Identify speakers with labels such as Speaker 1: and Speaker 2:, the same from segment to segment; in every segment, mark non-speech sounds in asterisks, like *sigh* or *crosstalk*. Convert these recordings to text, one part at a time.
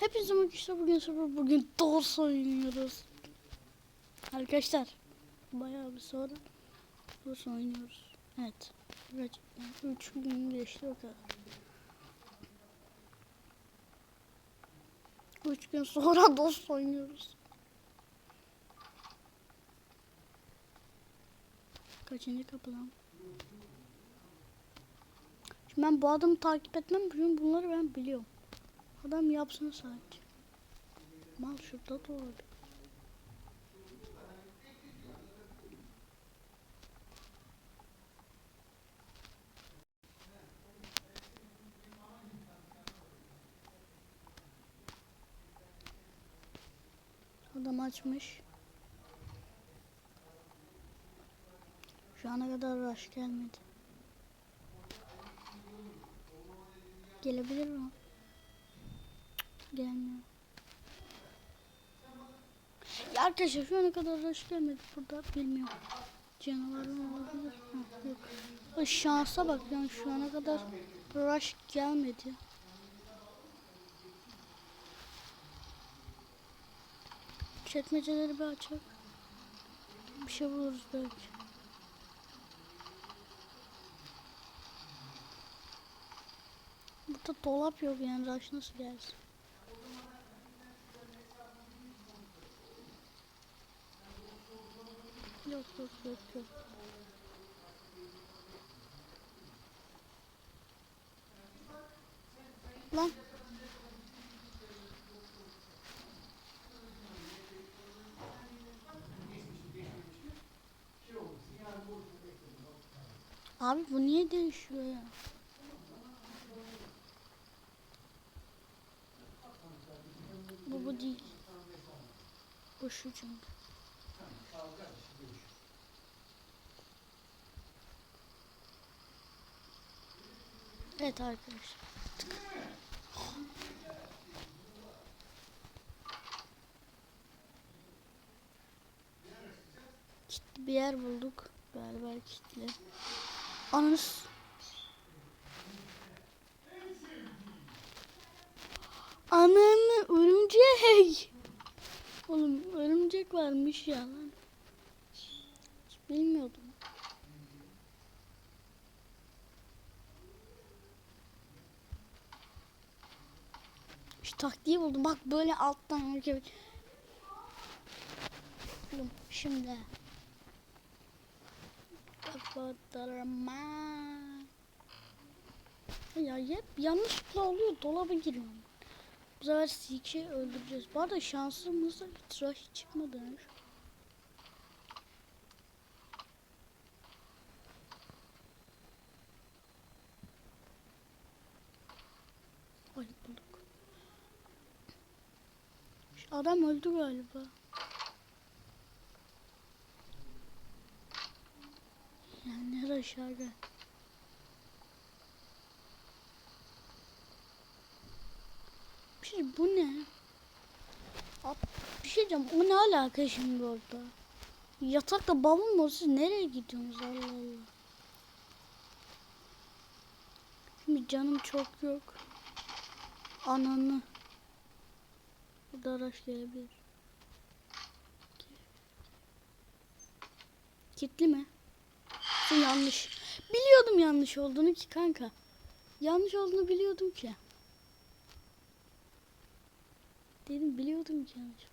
Speaker 1: Hepinize arkadaşlar bugün sabah bugün DOS oynuyoruz. Arkadaşlar bayağı bir sonra DOS oynuyoruz. Evet. Gerçekten 3 gün geçti o kadar. 3 gün sonra *laughs* DOS oynuyoruz. Kaçıncı kapı lan? Şimdi ben bu adamı takip etmem bunları ben biliyorum. Adam yapsın sadece. Mal şurada da olabilir. Adam açmış. Şu ana kadar rush gelmedi. Gelebilir mi? Gelmiyor. Ya arkadaşlar şu ana kadar rush gelmedi burada bilmiyorum. Canavar mı olabilir? Ha, yok. O şansa bak yani şu ana kadar rush gelmedi. Çekmeceleri bir açak. Bir şey buluruz belki. Burada dolap yok yani rush nasıl gelsin? Yok yok yok. Lan. Abi bu niye değişiyor ya? Bu bu değil. Bu şu çünkü. Evet arkadaşlar. Kitli bir yer bulduk. Galiba kitli. Ananız. Ananı örümcek. Oğlum örümcek varmış ya lan. Hiç bilmiyordum. Şu taktiği buldum. Bak böyle alttan. Oğlum şimdi. Kapatırma. Ya hep yanlışlıkla oluyor. Dolaba giriyorum. Bu sefer Seek'i öldüreceğiz. Bu arada şansımızda hiç çıkmadı. Ay bulduk. Şu adam öldü galiba. Yani ne aşağı gel. Bir şey bu ne? Bir şey diyeceğim. O ne alaka şimdi orada? Yatakta babam? Siz nereye gidiyorsunuz Allah Allah. Şimdi canım çok yok. Ananı. Burada araç gelebilir. Kitli mi? Yanlış. Biliyordum yanlış olduğunu ki kanka. Yanlış olduğunu biliyordum ki. Dedim biliyordum ki yanlış.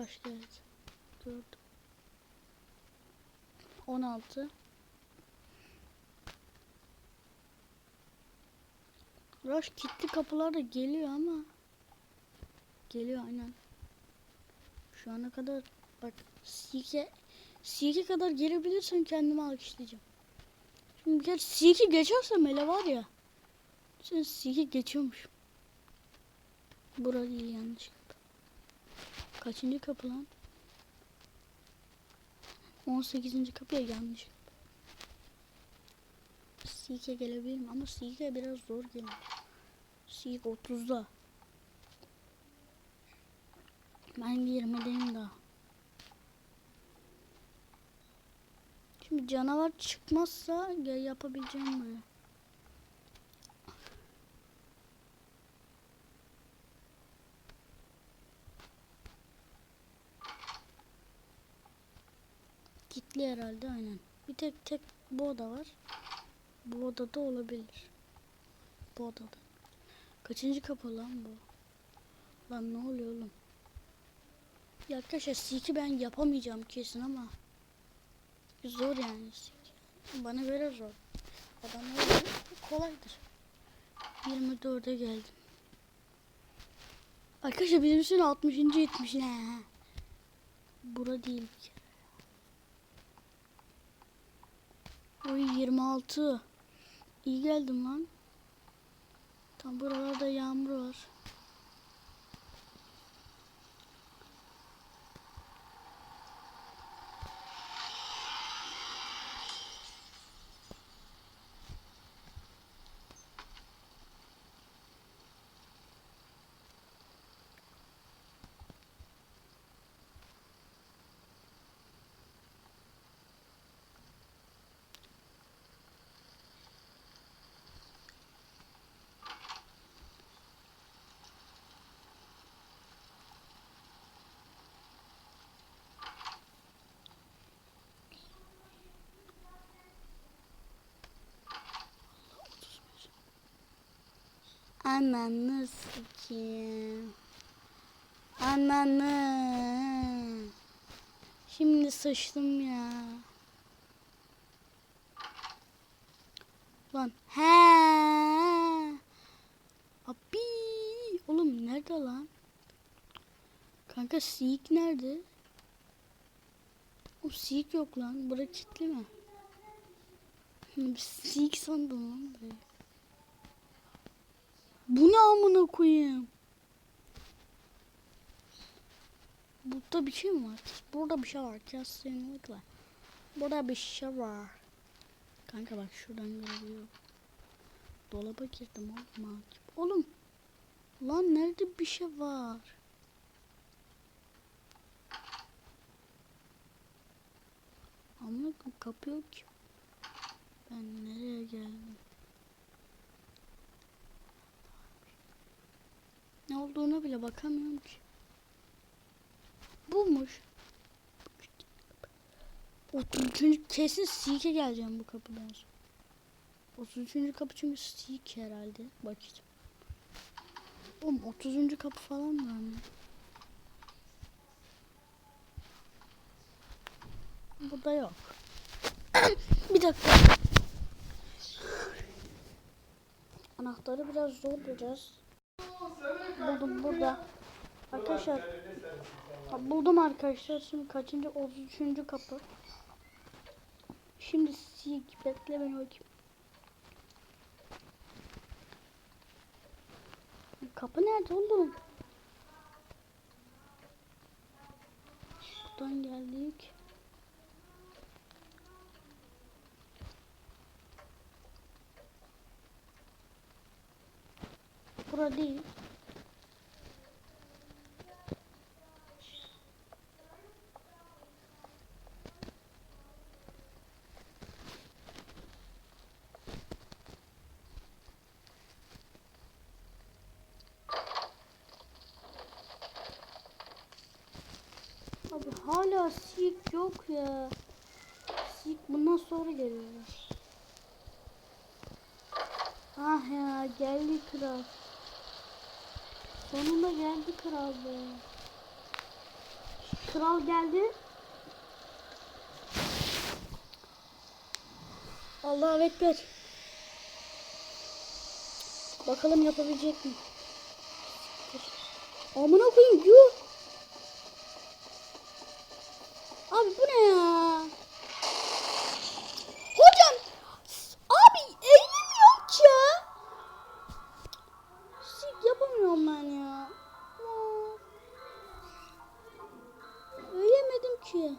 Speaker 1: Geldi. Gördüm. 16 Rush kilitli kapılarda geliyor ama. Geliyor aynen. Şu ana kadar Bak Seek'e Seek'e kadar gelebilirsen kendimi alkışlayacağım. Şimdi kere Seek'i geçersem hele var ya Sen Seek'i geçiyormuşum. Bura değil yanlış Kaçıncı kapı lan 18. kapıya yanlış. Seek'e gelebilirim ama Seek'e biraz zor geliyor. Sik 30'da. Ben 20'deyim daha. Şimdi canavar çıkmazsa ya yapabileceğim böyle. Kitli herhalde aynen. Bir tek tek bu oda var. Bu odada olabilir. Bu odada. Kaçıncı kapı lan bu? Lan ne oluyor oğlum? Ya arkadaşlar Seek'i ben yapamayacağım kesin ama zor yani Seek. Bana göre zor. Adamlara göre kolaydır. 24'e geldim. Arkadaşlar bizim için 60. 70. ne? Bura değil bir kere. Oy 26. İyi geldim lan. Tam buralarda yağmur var. Ananı sikeyim. Ananı. Şimdi sıçtım ya. Lan he. Abi. Oğlum nerede lan? Kanka Seek nerede? O Seek yok lan. Bura kilitli mi? Seek sandım lan burayı. Bu ne amına koyayım? Burada bir şey mi var? Burada bir şey var. Kesinlikle. Burada bir şey var. Kanka bak şuradan görebiliyorum. Dolaba girdim oğlum. Oğlum. Lan nerede bir şey var? Amına kapı yok ki. Ben nereye geldim? Ne olduğuna bile bakamıyorum ki. Bulmuş. 33. kesin Seek'e geleceğim bu kapıdan sonra. 33. kapı çünkü Seek herhalde. Bakacağım. Oğlum 30. kapı falan mı? Burada yok. *coughs* Bir dakika. Anahtarı biraz zor bulacağız. Buldum burada. Arkadaşlar buldum arkadaşlar. Şimdi kaçıncı? 33. kapı. Şimdi sik bekle beni bakayım. Kapı nerede oğlum? Buradan geldik. Bura değil. Abi hala sik yok ya. Sik bundan sonra geliyor. Ah ya geldi kral. Sonunda geldi kral be. Kral geldi. Allahu Ekber. Bakalım yapabilecek mi? Amına koyayım yuh. Abi bu ne ya? Hocam abi eğilim yok ya. Sik yapamıyorum ben ya. Ölemedim ki.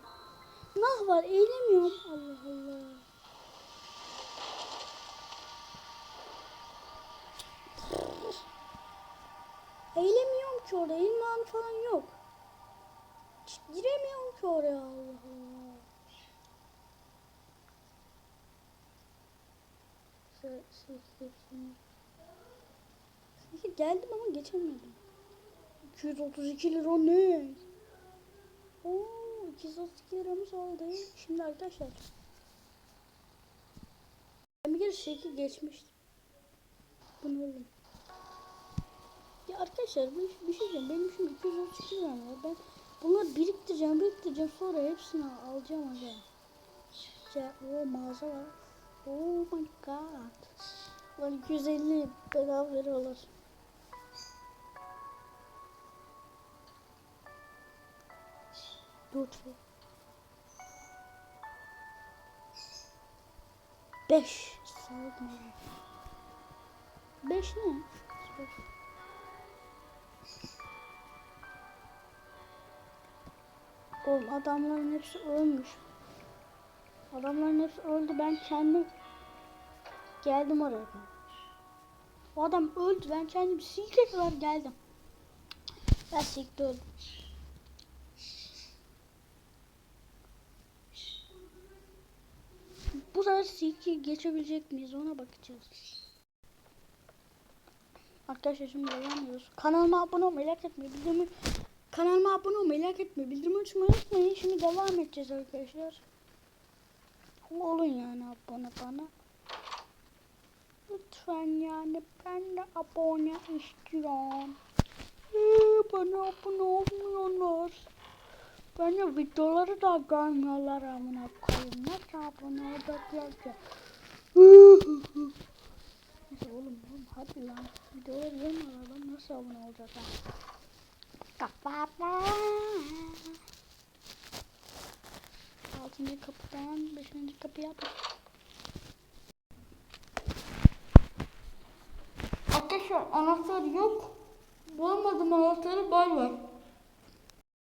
Speaker 1: Nah var eğilemiyorum. Allah Allah. ki oraya. İnme anı falan yok. Giremiyorum ki oraya Allah Allah. Geldim ama geçemedim. 232 lira ne? Oo, 232 liramız oldu. Şimdi arkadaşlar. Ben bir kere şeki geçmiştim. Bu ne oğlum? Ya arkadaşlar bir, bir şey diyeceğim. Benim şimdi 232 liram var. Ben bunları biriktireceğim, biriktireceğim. Sonra hepsini alacağım aga. Ya, o mağaza var. Oh my god. Lan 250 bedava veriyorlar. Dört ve beş. Sağlık mı? Beş ne? Beş. Oğlum adamların hepsi ölmüş. Adamların hepsi öldü. Ben kendim geldim oraya. O adam öldü. Ben kendim silke kadar geldim. Ben sikti öldüm. Bu sefer silki geçebilecek miyiz ona bakacağız. Arkadaşlar şimdi ediyoruz. Kanalıma abone olmayı, like etmeyi, Kanalıma abone olmayı, like etmeyi, bildirimi açmayı unutmayın. Şimdi devam edeceğiz arkadaşlar. Olun yani abone bana. Lütfen yani ben de abone istiyorum. Ee, bana abone olmuyorlar. Bana videoları da görmüyorlar amına koyayım. Nasıl abone olacaklar ki? Neyse oğlum oğlum hadi lan. Videoları görmüyorlar lan nasıl abone olacaklar? Kafada. Altıncı kapıdan beşinci kapı yap. Arkadaşlar anahtar yok. Bulamadım anahtarı bay bay.